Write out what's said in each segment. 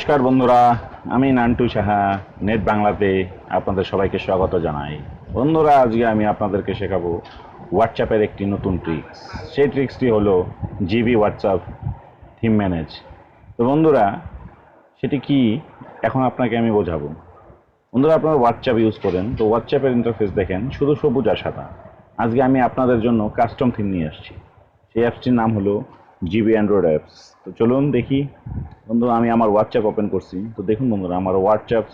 নমস্কার বন্ধুরা, আমি নান্টু সাহা, নেট বাংলাতে আপনাদের সবাইকে স্বাগত জানাই। বন্ধুরা, আজকে আমি আপনাদেরকে শেখাবো হোয়াটসঅ্যাপের একটি নতুন ট্রিক্স সেই ট্রিক্সটি হলো জিবি হোয়াটসঅ্যাপ থিম ম্যানেজ তো বন্ধুরা, সেটি কি? এখন আপনাকে আমি বোঝাবো। বন্ধুরা, আপনারা হোয়াটসঅ্যাপ ইউজ করেন। তো হোয়াটসঅ্যাপের ইন্টারফেস দেখেন, শুধু সবুজ আর সাদা। আজকে আমি আপনাদের জন্য কাস্টম থিম নিয়ে আসছি। সেই অ্যাপসটির নাম হলো জিবি অ্যান্ড্রয়েড অ্যাপস। তো চলুন দেখি। বন্ধুরা আমি আমার হোয়াটসঅ্যাপ ওপেন করছি। তো দেখুন বন্ধুরা, আমার হোয়াটসঅ্যাপ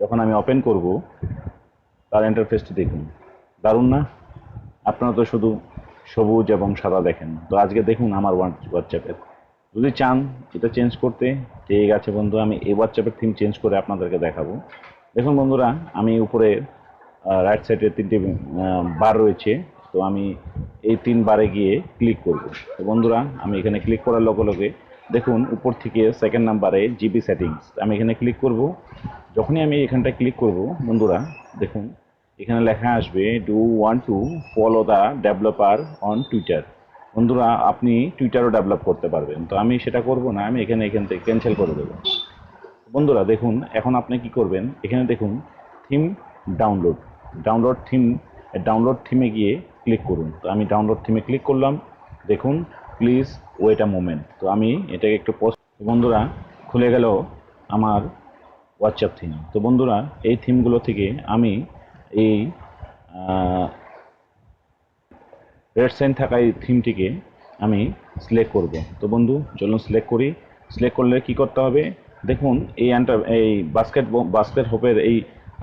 যখন আমি ওপেন করব, তার ইন্টারফেসটি দেখুন। দারুণ না? আপনারা তো শুধু সবুজ এবং সাদা দেখেন। তো আজকে দেখুন আমার হোয়াটসঅ্যাপের যদি চান এটা চেঞ্জ করতে, ঠিক আছে বন্ধু, আমি এই হোয়াটসঅ্যাপের থিম চেঞ্জ করে আপনাদেরকে দেখাবো। দেখুন বন্ধুরা, আমি উপরে রাইট সাইডে তিনটি বার রয়েছে। তো আমি এই তিন বারে গিয়ে ক্লিক করব। তো বন্ধুরা, আমি এখানে ক্লিক করার লগে লগে দেখুন, উপর থেকে সেকেন্ড নাম্বারে জিবি সেটিংস আমি এখানে ক্লিক করব। যখনই আমি এখানটা ক্লিক করব, বন্ধুরা, দেখুন, এখানে লেখা আসবে do want to follow the developer on Twitter বন্ধুরা, আপনি টুইটারও ডেভেলপ করতে পারবেন। তো আমি সেটা করব না, আমি এখানে এখান থেকে ক্যান্সেল করে দেবো। বন্ধুরা, দেখুন, এখন আপনি কি করবেন? এখানে দেখুন theme download download theme download থিমে গিয়ে ক্লিক করুন। তো আমি ডাউনলোড থিমে ক্লিক করলাম। দেখুন প্লিজ ওয়েট আ মোমেন্ট তো আমি এটাকে একটু পোস্ট বন্ধুরা, খুলে গেল আমার হোয়াটসঅ্যাপ থিম তো বন্ধুরা, এই থিমগুলো থেকে আমি এই রেড সাইন থাকা এই থিমটিকে আমি সিলেক্ট করব। তো বন্ধু, চলুন সিলেক্ট করি। সিলেক্ট করলে কি করতে হবে? দেখুন, এই এন্টার এই বাস্কেট বাস্কেট হোপের এই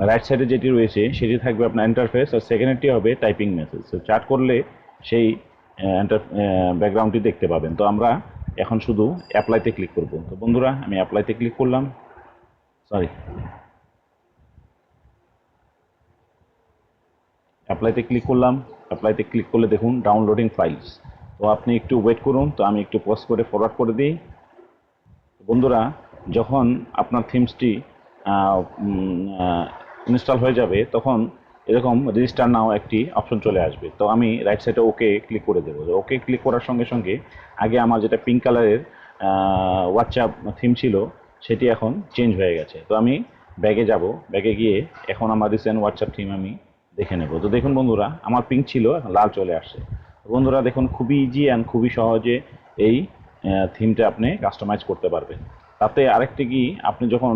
রাইট সাইডে যেটি রয়েছে, সেটি থাকবে আপনার ইন্টারফেস আর সেকেন্ডটি হবে টাইপিং মেসেজ তো চার্ট করলে সেই ব্যাকগ্রাউন্ডটি দেখতে পাবেন। তো আমরা এখন শুধু অ্যাপ্লাইতে ক্লিক করব। তো বন্ধুরা, আমি অ্যাপ্লাইতে ক্লিক করলাম। সরি অ্যাপ্লাইতে ক্লিক করলাম। অ্যাপ্লাইতে ক্লিক করলে দেখুন ডাউনলোডিং ফাইলস তো আপনি একটু ওয়েট করুন। তো আমি একটু পোস্ট করে ফরওয়ার্ড করে দিই। বন্ধুরা, যখন আপনার থিমসটি ইনস্টল হয়ে যাবে, তখন এরকম রেজিস্টার নাও একটি অপশন চলে আসবে। তো আমি রাইট সাইডে ওকে ক্লিক করে দেবো। ওকে ক্লিক করার সঙ্গে সঙ্গে আগে আমার যেটা পিঙ্ক কালারের হোয়াটসঅ্যাপ থিম ছিল, সেটি এখন চেঞ্জ হয়ে গেছে। তো আমি ব্যাগে যাব। ব্যাগে গিয়ে এখন আমার রিসেন্ট হোয়াটসঅ্যাপ থিম আমি দেখে নেব। তো দেখুন বন্ধুরা, আমার পিঙ্ক ছিল, লাল চলে আসছে। বন্ধুরা, দেখুন খুবই ইজি অ্যান্ড খুবই সহজে এই থিমটা আপনি কাস্টমাইজ করতে পারবেন। তাতে আরেকটি কি, আপনি যখন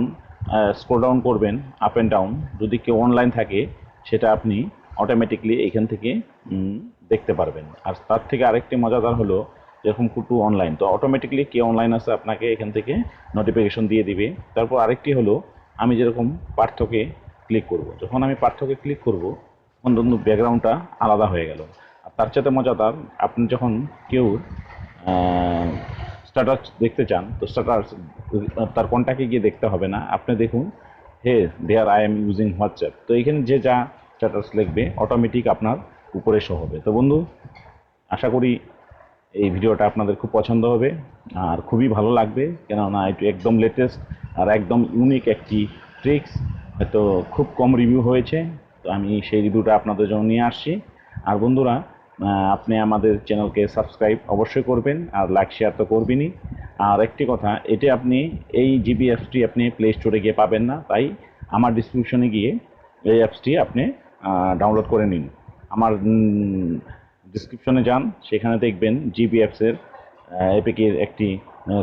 স্ক্রোল ডাউন করবেন আপ অ্যান্ড ডাউন যদি কেউ অনলাইন থাকে, সেটা আপনি অটোমেটিকলি এখান থেকে দেখতে পারবেন। আর তার থেকে আরেকটি মজাদার হলো, যেরকম কুটু অনলাইন তো অটোমেটিকলি কে অনলাইন আছে, আপনাকে এখান থেকে নোটিফিকেশন দিয়ে দিবে। তারপর আরেকটি হলো, আমি যেরকম পার্থকে ক্লিক করব। যখন আমি পার্থকে ক্লিক করব তখন কিন্তু ব্যাকগ্রাউন্ডটা আলাদা হয়ে গেল। আর তার সাথে মজাদার, আপনি যখন কেউ স্ট্যাটাস দেখতে চান, তো স্ট্যাটাস তার কন্ট্যাক্টে গিয়ে দেখতে হবে না? আপনি দেখুন, hey there I am using WhatsApp তো এখানে যে যা স্ট্যাটাস লিখবে অটোমেটিক আপনার উপরে শো হবে। তো বন্ধু, আশা করি এই ভিডিওটা আপনাদের খুব পছন্দ হবে, আর খুবই ভালো লাগবে, কেননা এটি একদম লেটেস্ট আর একদম ইউনিক একটি ট্রিক্স হয়তো খুব কম রিভিউ হয়েছে, তো আমি সেই রিভিউটা আপনাদের জন্য নিয়ে আসছি। আর বন্ধুরা আপনি আমাদের চ্যানেলকে সাবস্ক্রাইব অবশ্যই করবেন, আর লাইক শেয়ার তো করবেনই। আর একটি কথা, এটি আপনি, এই জিবি অ্যাপসটি আপনি প্লে স্টোরে গিয়ে পাবেন না, তাই আমার ডিসক্রিপশনে গিয়ে এই অ্যাপসটি আপনি ডাউনলোড করে নিন। আমার ডিসক্রিপশনে যান, সেখানে দেখবেন জিবি অ্যাপসের এপিকের একটি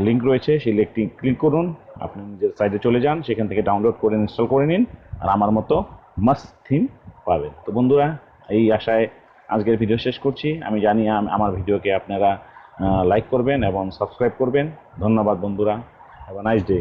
লিঙ্ক রয়েছে, সেই লিঙ্কটি ক্লিক করুন, আপনি নিজের সাইডে চলে যান, সেখান থেকে ডাউনলোড করে ইনস্টল করে নিন, আর আমার মতো মাস্ট থিম পাবেন। তো বন্ধুরা, এই আশায় আজকের ভিডিও শেষ করছি। আমি জানি আমার ভিডিওকে আপনারা লাইক করবেন এবং সাবস্ক্রাইব করবেন। ধন্যবাদ বন্ধুরা। Have nice day